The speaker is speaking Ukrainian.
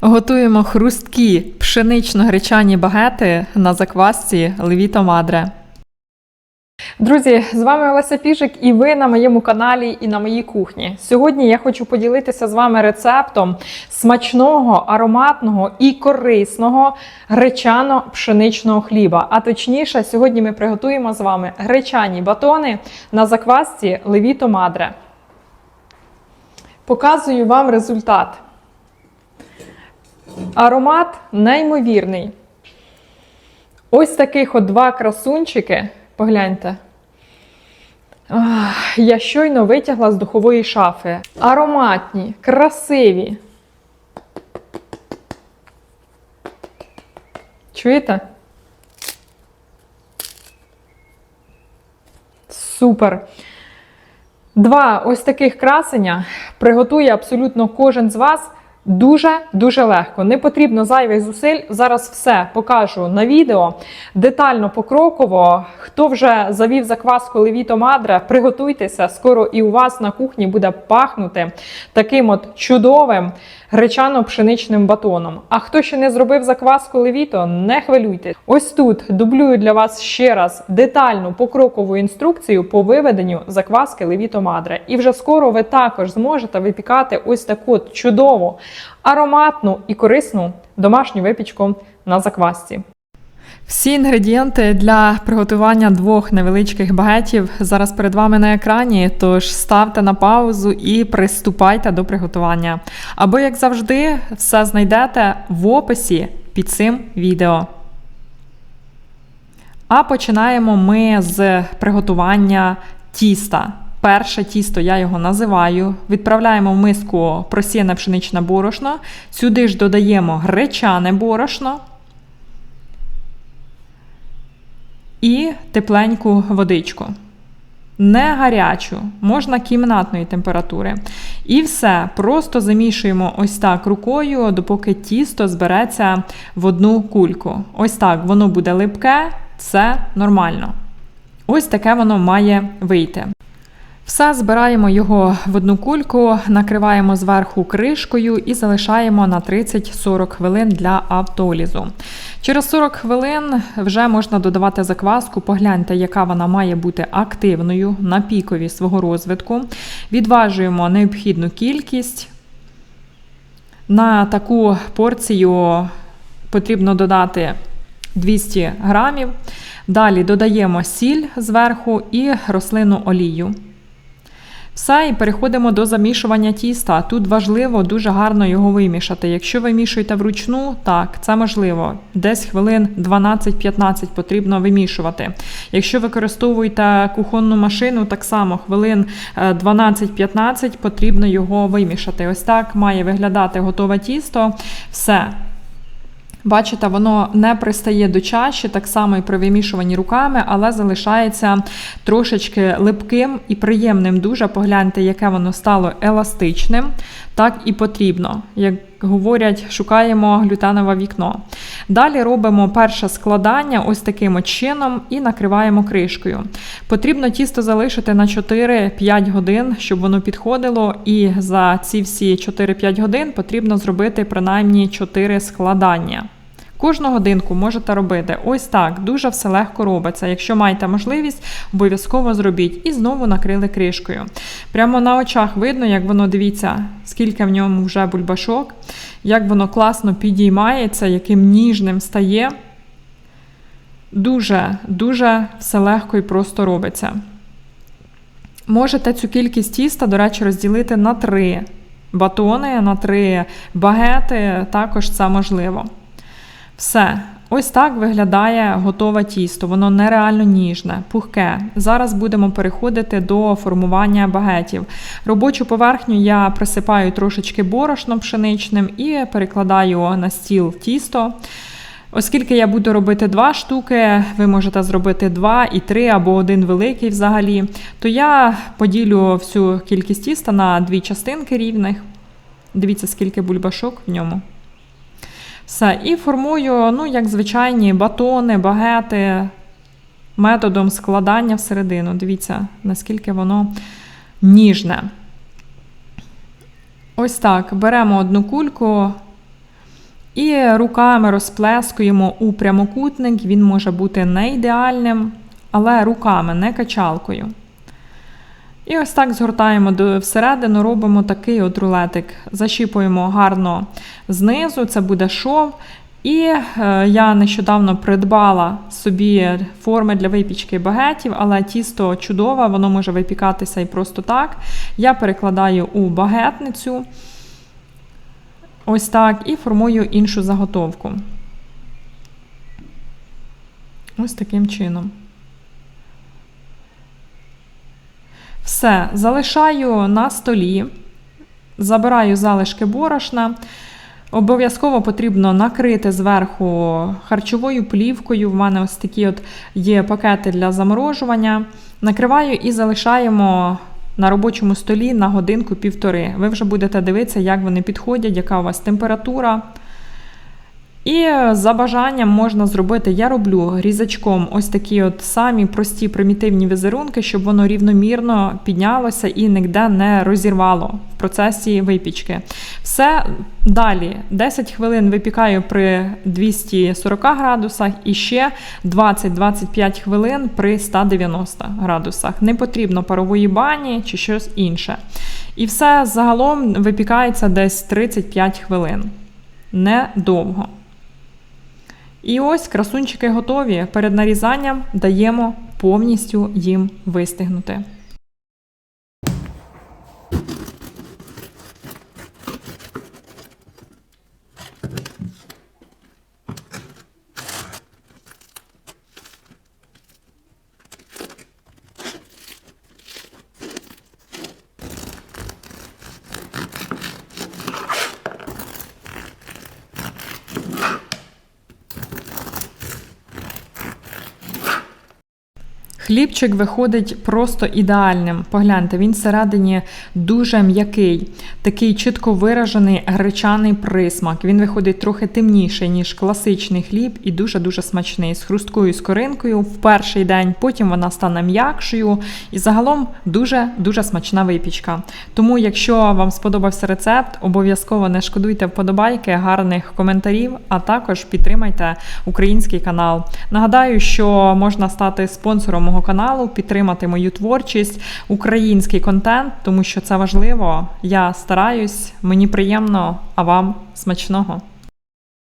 Готуємо хрусткі пшенично-гречані багети на заквасці Левіто Мадре. Друзі, з вами Олеся Піжик, і ви на моєму каналі і на моїй кухні. Сьогодні я хочу поділитися з вами рецептом смачного, ароматного і корисного гречано-пшеничного хліба. А точніше, сьогодні ми приготуємо з вами гречані батони на заквасці Левіто Мадре. Показую вам результат. Аромат неймовірний. Ось таких от два красунчики. Погляньте. Я щойно витягла з духової шафи. Ароматні, красиві. Чуєте? Супер. Два ось таких красення приготує абсолютно кожен з вас. Дуже-дуже легко. Не потрібно зайвих зусиль. Зараз все покажу на відео. Детально покроково. Хто вже завів закваску Левіто Мадре, приготуйтеся. Скоро і у вас на кухні буде пахнути таким от чудовим гречано-пшеничним батоном. А хто ще не зробив закваску Левіто, не хвилюйтесь. Ось тут дублюю для вас ще раз детальну покрокову інструкцію по виведенню закваски Левіто Мадре. І вже скоро ви також зможете випікати ось таку чудову ароматну і корисну домашню випічку на заквасці. Всі інгредієнти для приготування двох невеличких багетів зараз перед вами на екрані. Тож ставте на паузу і приступайте до приготування. Або, як завжди, все знайдете в описі під цим відео. А починаємо ми з приготування тіста. Перше тісто я його називаю. Відправляємо в миску просіяне пшеничне борошно. Сюди ж додаємо гречане борошно і тепленьку водичку. Не гарячу, можна кімнатної температури. І все, просто замішуємо ось так рукою, допоки тісто збереться в одну кульку. Ось так воно буде липке, це нормально. Ось таке воно має вийти. Все збираємо його в одну кульку, накриваємо зверху кришкою і залишаємо на 30-40 хвилин для автолізу. Через 40 хвилин вже можна додавати закваску. Погляньте, яка вона має бути активною на пікові свого розвитку. Відважуємо необхідну кількість. На таку порцію потрібно додати 200 грамів. Далі додаємо сіль зверху і рослинну олію. Все, і переходимо до замішування тіста. Тут важливо дуже гарно його вимішати. Якщо ви мішуєте вручну, так, це можливо. Десь хвилин 12-15 потрібно вимішувати. Якщо використовуєте кухонну машину, так само хвилин 12-15 потрібно його вимішати. Ось так має виглядати готове тісто. Все. Бачите, воно не пристає до чаші, так само і при вимішуванні руками, але залишається трошечки липким і приємним. Дуже погляньте, яке воно стало еластичним. Так і потрібно. Як говорять, шукаємо глютенове вікно. Далі робимо перше складання ось таким чином і накриваємо кришкою. Потрібно тісто залишити на 4-5 годин, щоб воно підходило. І за ці всі 4-5 годин потрібно зробити принаймні 4 складання. Кожну годинку можете робити ось так, дуже все легко робиться. Якщо маєте можливість, обов'язково зробіть. І знову накрили кришкою. Прямо на очах видно, як воно дивіться, скільки в ньому вже бульбашок, як воно класно підіймається, яким ніжним стає. Дуже-дуже все легко і просто робиться. Можете цю кількість тіста, до речі, розділити на три батони, на три багети, також це можливо. Все. Ось так виглядає готове тісто. Воно нереально ніжне, пухке. Зараз будемо переходити до формування багетів. Робочу поверхню я присипаю трошечки борошном пшеничним і перекладаю на стіл тісто. Оскільки я буду робити два штуки, ви можете зробити два і три або один великий взагалі, то я поділю всю кількість тіста на дві частинки рівних. Дивіться, скільки бульбашок в ньому. Все, і формую, ну, як звичайні батони, багети методом складання всередину. Дивіться, наскільки воно ніжне. Ось так. Беремо одну кульку, І руками розплескуємо у прямокутник. Він може бути не ідеальним, але руками, не качалкою. І ось так згортаємо всередину, робимо такий от рулетик. Защіпуємо гарно знизу, це буде шов. І е, я нещодавно придбала собі форми для випічки багетів, але тісто чудове, воно може випікатися і просто так. Я перекладаю у багетницю. Ось так, і формую іншу заготовку. Ось таким чином. Все, залишаю на столі, забираю залишки борошна. Обов'язково потрібно накрити зверху харчовою плівкою. В мене ось такі от є пакети для заморожування. Накриваю і залишаємо на робочому столі на годинку-півтори. Ви вже будете дивитися, як вони підходять, яка у вас температура. І за бажанням можна зробити, я роблю різачком ось такі от самі прості примітивні візерунки, щоб воно рівномірно піднялося і ніде не розірвало в процесі випічки. Все далі 10 хвилин випікаю при 240 градусах і ще 20-25 хвилин при 190 градусах. Не потрібно парової бані чи щось інше. І все загалом випікається десь 35 хвилин. Недовго. І ось красунчики готові. Перед нарізанням даємо повністю їм вистигнути. Хлібчик виходить просто ідеальним. Погляньте, він всередині дуже м'який, такий чітко виражений гречаний присмак. Він виходить трохи темніший, ніж класичний хліб, і дуже-дуже смачний. З хрусткою скоринкою в перший день, потім вона стане м'якшою. І загалом дуже-дуже смачна випічка. Тому, якщо вам сподобався рецепт, обов'язково не шкодуйте вподобайки, гарних коментарів, а також підтримайте український канал. Нагадаю, що можна стати спонсором мого каналу, підтримати мою творчість, український контент, тому що це важливо. Я стараюсь, мені приємно, а вам смачного.